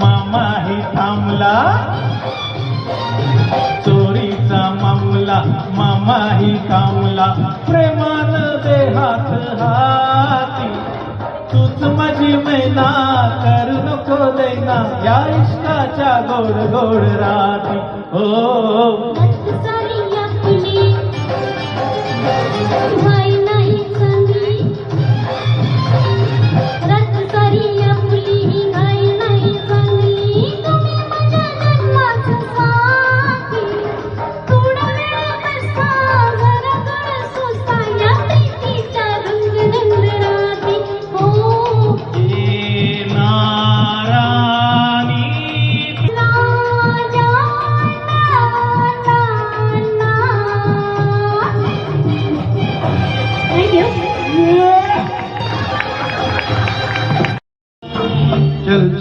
मामाही थांबला. चोरीचा मामला मामाही थांबला. प्रेमान देहात हाती. तूच माझी मैना करू नको देना. या इष्टाच्या गोड गोड राती. हो.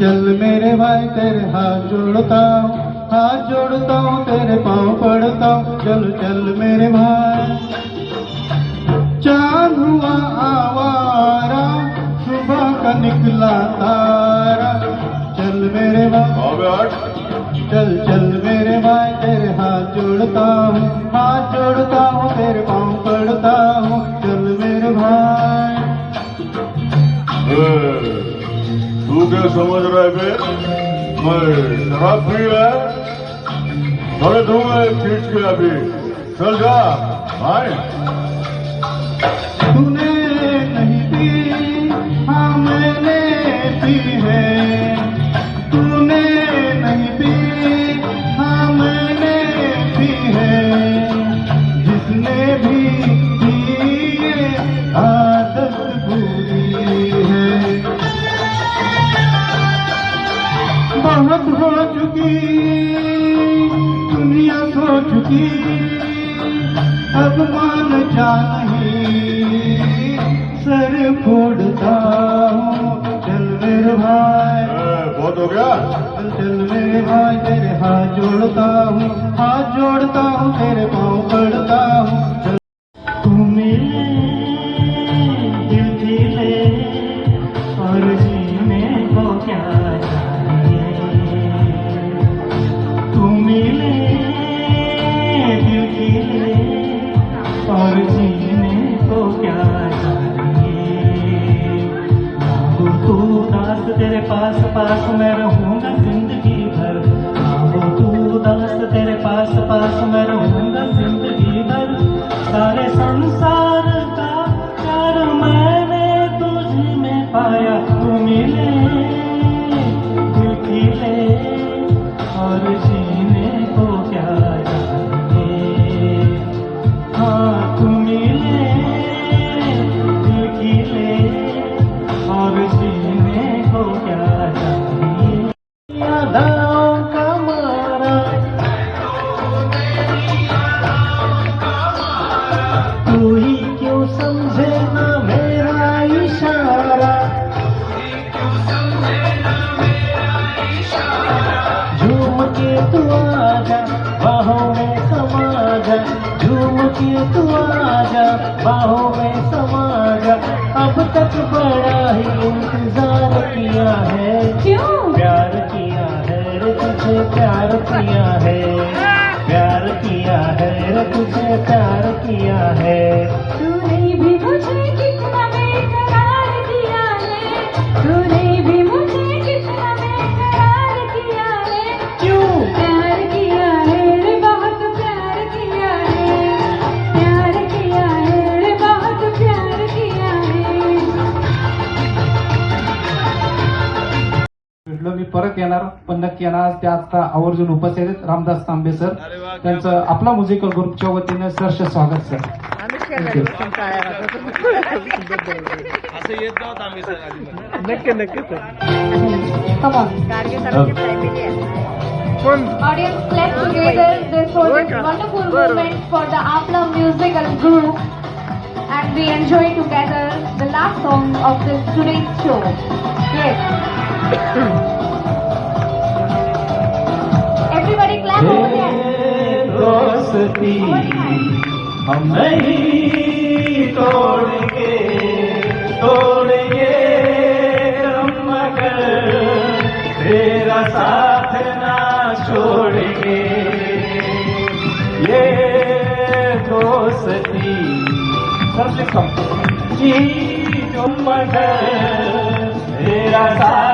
चल मेरे भाई तेरे हाथ जोड़ता हूँ हाथ जोड़ता हूँ तेरे पाँव पड़ता हूँ चल चल मेरे भाई। चाँद हुआ आवारा सुबह का निकला तारा। चल मेरे भाई। चल चल मेरे भाई तेरे हाथ जोड़ता हूँ हाथ जोड़ता हूँ तेरे पाँव पड़ता हूँ चल मेरे भाई। ए, समझ रहा है मैं शराब पी रहा है अरे दूंगा खींच के अभी चल जा. भाई तूने नहीं पी हाँ मैंने पी है. दुनिया सो चुकी अब मान जाना सारे प्यार किया है। तूने भी मुझे कितना बेकरार किया है। तूने भी मुझे कितना बेकरार किया है। क्यों? प्यार किया है रे बहुत प्यार किया है। प्यार किया है रे बहुत प्यार किया है। भेटलो मी परत येणार पण नक्की येणार आज ते आता आवर्जून उपस्थित रामदास तांबे सर. त्यांचं आपला म्युझिकल ग्रुपच्या वतीनं सहर्ष स्वागत sir Thank you. Come on. Audience, clap together this for this wonderful moment for the Apla musical group and we enjoy together the last song of this today's show. Yes. दोस्ती हम नहीं तोड़ेंगे तोड़ेंगे हम मगर तेरा साथ ना छोड़ेंगे ये दोस्ती सबसे कम। जी तुम मगर तेरा साथ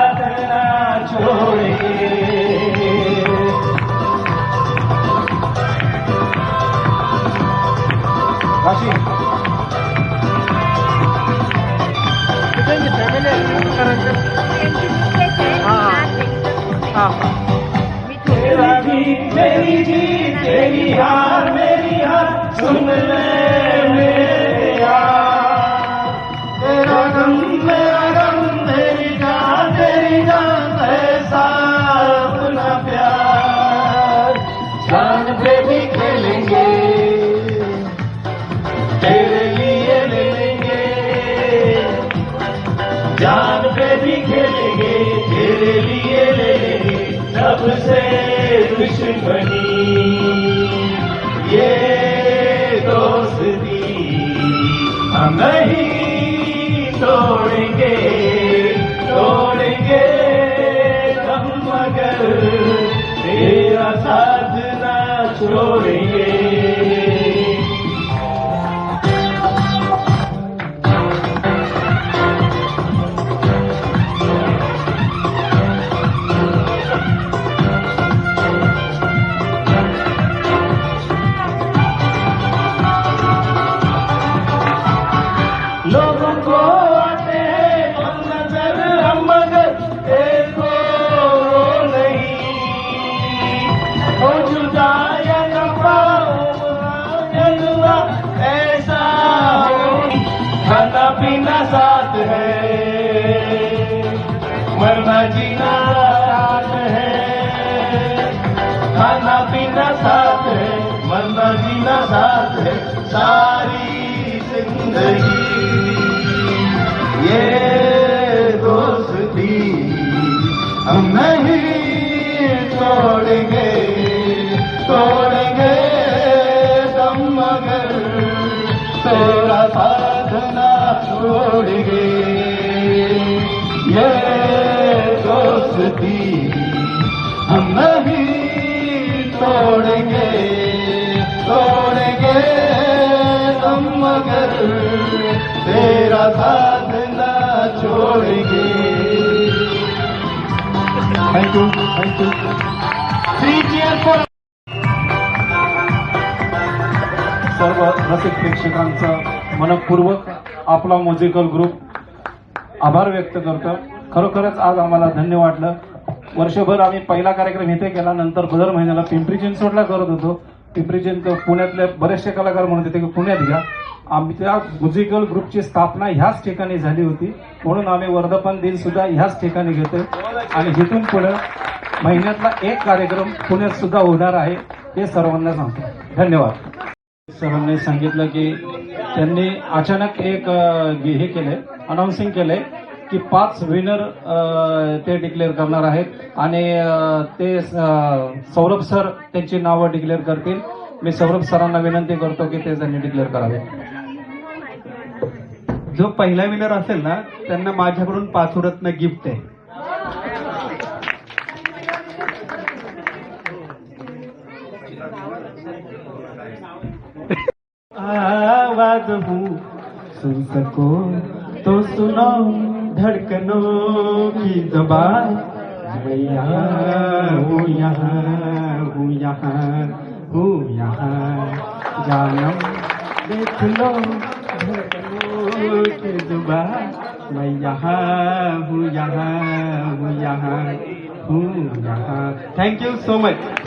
छोड़ेंगे मरना जीना साथ है खाना पीना साथ है मरना जीना साथ है सारी जिंदगी। ये दोस्ती हम नहीं हम मगर तेरा साथ ना छोड़ेंगे। Thank you thank you three cheer for सर्व रसिक प्रेक्षकांचं मनपूर्वक आपला म्युझिकल ग्रुप आभार व्यक्त करतो. खरोखरच आज आम्हाला धन्य वाटलं. वर्षभर आम्ही पहिला कार्यक्रम इथे केला नंतर दर महिन्याला पिंपरी चिंचवडला करत होतो. पिंपरी चिंचवड पुण्यातले बरेचसे कलाकार म्हणत होते की पुण्यात घ्या. आमच्या म्युझिकल ग्रुपची स्थापना ह्याच ठिकाणी झाली होती. म्हणून आम्ही वर्धापन दिन सुद्धा ह्याच ठिकाणी घेतोय. आणि इथून पुढे महिन्यातला एक कार्यक्रम पुण्यात सुद्धा होणार आहे हे सर्वांना सांगतो. धन्यवाद. सरांनी सांगितलं की त्यांनी अचानक एक हे केलंय अनाऊन्सिंग केलंय. की पाच विनर ते डिक्लेअर करणार आहेत. आणि ते सौरभ सर त्यांची नावं डिक्लेअर करतील. मी सौरभ सरांना विनंती करतो की ते त्यांनी डिक्लेअर करावे. जो पहिला विनर असेल ना त्यांना माझ्याकडून पाचुरत्न गिफ्ट आहे. आवाज हूँ सुन सको तो सुनो धड़कनों की जबान। मैं यहाँ हूँ यहाँ हूँ यहाँ हूँ यहाँ। जानम देख लो धड़कनों की जुबान। मैं यहाँ हूँ यहाँ हूँ यहाँ हूँ यहाँ। थैंक यू सो मच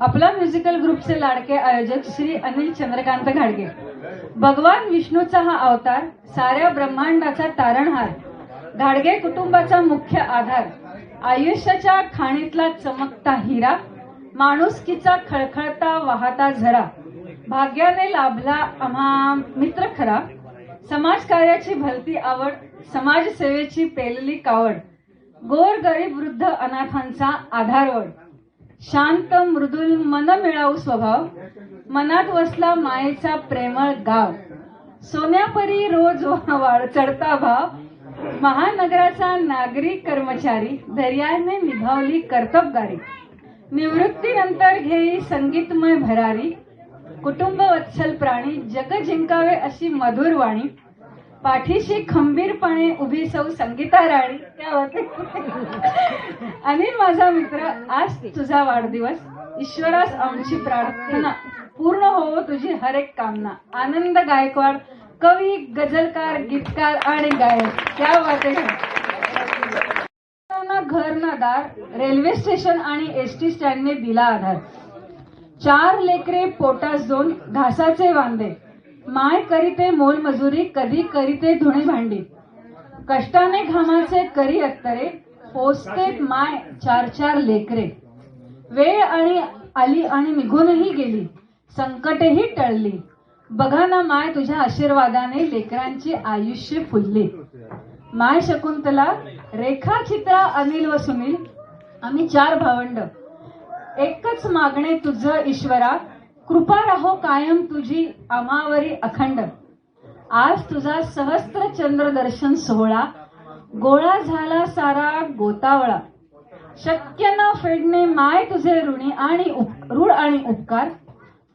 आपला म्युझिकल ग्रुपचे लाडके आयोजक श्री अनिल चंद्रकांत घाडगे. भगवान विष्णूचा हा अवतार साऱ्या ब्रह्मांडाचा तारणहार घाडगे कुटुंबाचा मुख्य आधार आयुष्याच्या खाणीतला चमकता हिरा माणुसकीचा खळखळता वाहता झरा भाग्याने लाभला आम्हा मित्र खरा समाजकार्याची भलती आवड समाजसेवेची पेलली कावड गोर गरीब वृद्ध अनाथांचा आधारवड शांत मृदुल मन मिळाऊ स्वभाव मनात वसला मायेचा प्रेमळ गाव. सोन्यापरी रोज वाढ चढता भाव. महानगराचा नागरिक कर्मचारी दर्याने निभावली कर्तबगारी. निवृत्तीनंतर घेई संगीतमय भरारी. कुटुंब वत्सल प्राणी जग जिंकावे अशी मधुर वाणी. पाठीशी खंबीरपणे उभी सौ संगीता राणी. त्या होते. अनिल माझा मित्र आज तुझा वाढदिवस. ईश्वरास आमची प्रार्थना पूर्ण होवो तुझी हर एक कामना. आनंद गायकवाड कवी गजलकार गीतकार आणि गायक. त्या वाटे. ना घर ना दार रेल्वे स्टेशन आणि एस टी स्टँडने दिला आधार. चार लेकरे पोटास दोन घासाचे वांदे. माय करीते मोलमजुरी कधी करीते धुणी भांडी. कष्टाने घामाचे करी अत्तरे पोचते माय चार चार लेकरे. वेळ आणि आली आणि निघूनही गेली संकटेही टळली. बघा ना माय तुझ्या आशीर्वादाने लेकरांची आयुष्य फुलले. माय शकुंतला रेखा चित्रा अनिल व सुनील आम्ही चार भावंड. एकच मागणे तुझं ईश्वरा. कृपा राहो कायम तुझी अमावरी अखंड आज तुझा सहस्त्र चंद्र दर्शन सोहळा गोळा झाला सारा गोतावळा शक्य न फेडणे माय तुझे ऋणी आणि उप- ऋण आणि उपकार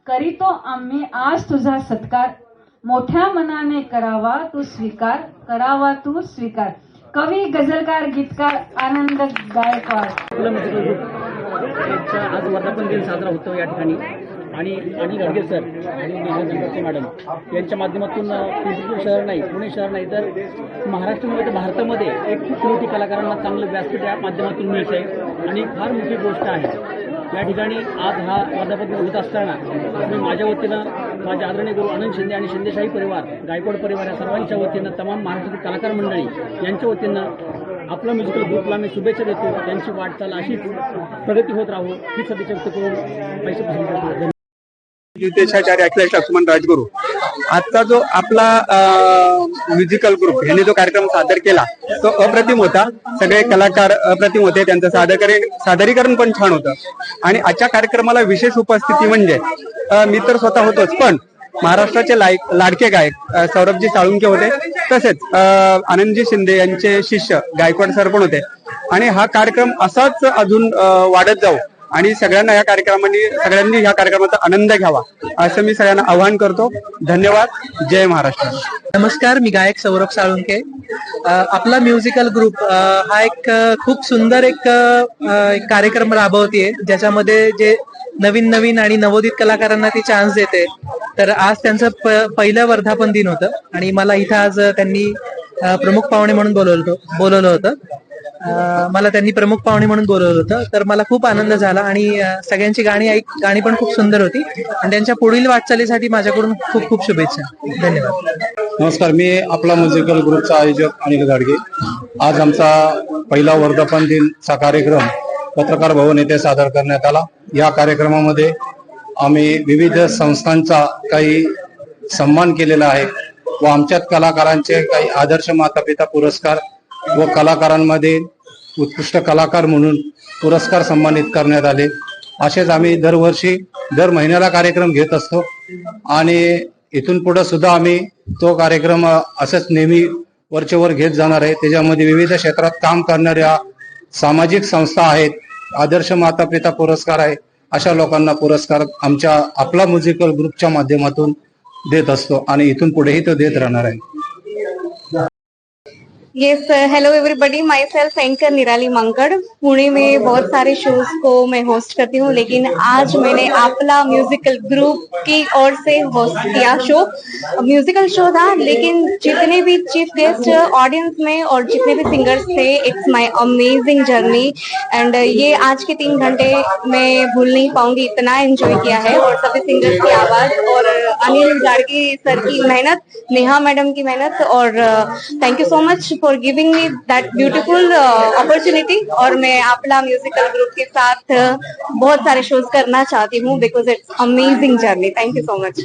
करीतो आम्ही आज तुझा सत्कार मोठ्या मनाने करावा तू स्वीकार करावा तू स्वीकार कवी गझलकार गीतकार आनंद गायकवाड आज वर्धापन दिन साजरा होतो या ठिकाणी आणि आणि गाडगे सर आणि मॅडम यांच्या माध्यमातून पिंपरी शहर नाही पुणे शहर नाही तर महाराष्ट्रामध्ये तर भारतामध्ये एक खूप मोठी कलाकारांना चांगलं व्यासपीठ या माध्यमातून मिळत आहे आणि फार मोठी गोष्ट आहे या ठिकाणी आज हा वादाबद्दल होत असताना मी माझ्या वतीनं माझे आदरणीय गुरु आनंद शिंदे आणि शिंदेशाही परिवार गायकवाड परिवार या सर्वांच्या वतीनं तमाम महाराष्ट्रातील कलाकार मंडळी यांच्या वतीनं आपलं म्युझिकल ग्रुपला मी शुभेच्छा देतो. त्यांची वाटचाल अशीच प्रगती होत राहू ही सदिच्छा व्यक्त करून पैसे पसंत अखिलेश लक्ष्मण राजगुरू. आजचा जो आपला म्युझिकल ग्रुप यांनी जो कार्यक्रम सादर केला तो अप्रतिम होता. सगळे कलाकार अप्रतिम होते त्यांचं सादरीकरण सादरीकरण पण छान होतं. आणि आजच्या कार्यक्रमाला विशेष उपस्थिती म्हणजे मी तर स्वतः होतोच पण महाराष्ट्राचे लायक लाडके गायक सौरभजी साळुंके होते तसेच आनंदजी शिंदे यांचे शिष्य गायकवाड सर पण होते. आणि हा कार्यक्रम असाच अजून वाढत जाऊ. आणि सगळ्यांना या कार्यक्रमाने सगळ्यांनी या कार्यक्रमाचा आनंद घ्यावा असं मी सगळ्यांना आवाहन करतो. धन्यवाद. जय महाराष्ट्र. नमस्कार मी गायक सौरभ साळुंके आपला म्युझिकल ग्रुप हा एक खूप सुंदर एक कार्यक्रम राबवते ज्याच्यामध्ये जे नवीन नवीन आणि नवोदित कलाकारांना ती चान्स देते. तर आज त्यांचं पहिलं वर्धापन दिन होतं आणि मला इथं आज त्यांनी प्रमुख पाहुणे म्हणून बोलवलं बोलवलं होतं. मला त्यांनी प्रमुख पाहुणे म्हणून बोलवलं होतं. तर मला खूप आनंद झाला आणि सगळ्यांची गाणी ऐक गाणी पण खूप सुंदर होती. आणि त्यांच्या पुढील वाटचालीसाठी माझ्याकडून खूप खूप शुभेच्छा. धन्यवाद. नमस्कार मी आपला म्युझिकल ग्रुपचा आयोजक अनिल गाडगे. आज आमचा पहिला वर्धापन दिनचा कार्यक्रम पत्रकार भवन येथे सादर करण्यात आला. या कार्यक्रमामध्ये आम्ही विविध संस्थांचा काही सन्मान केलेला आहे व आमच्यात कलाकारांचे काही आदर्श मातापिता पुरस्कार व कलाकारांमध्ये उत्कृष्ट कलाकार म्हणून पुरस्कार सन्मानित करण्यात आले. असेच आम्ही दरवर्षी दर महिन्याला कार्यक्रम घेत असतो. आणि इथून पुढे सुद्धा आम्ही तो कार्यक्रम असंच नेहमी वरचेवर घेत जाणार आहे. त्याच्यामध्ये विविध क्षेत्रात काम करणाऱ्या सामाजिक संस्था आहेत. आदर्श माता पिता पुरस्कार आहे. अशा लोकांना पुरस्कार आमच्या आपला म्युझिकल ग्रुपच्या माध्यमातून देत असतो आणि इथून पुढेही तो देत राहणार आहे. Yes hello everybody myself anchor Nirali Mankad Pune में बहुत सारे शोज़ को मैं होस्ट करती हूँ, लेकिन आज मैंने आपला म्यूजिकल ग्रुप की ओर से होस्ट किया शो म्यूजिकल शो था, लेकिन जितने भी चीफ गेस्ट ऑडियंस में और जितने भी सिंगर्स थे it's my amazing journey and ये आज के तीन घंटे मैं भूल नहीं पाऊँगी, इतना एंजॉय किया है। और सभी सिंगर्स की आवाज़ और अनिल गाड़गी सर की मेहनत, नेहा मैडम की मेहनत और thank you so much for giving me that beautiful opportunity और मैं आपला म्यूजिकल ग्रुप के साथ बहुत सारे शोज करना चाहती हूँ because it's amazing journey thank you so much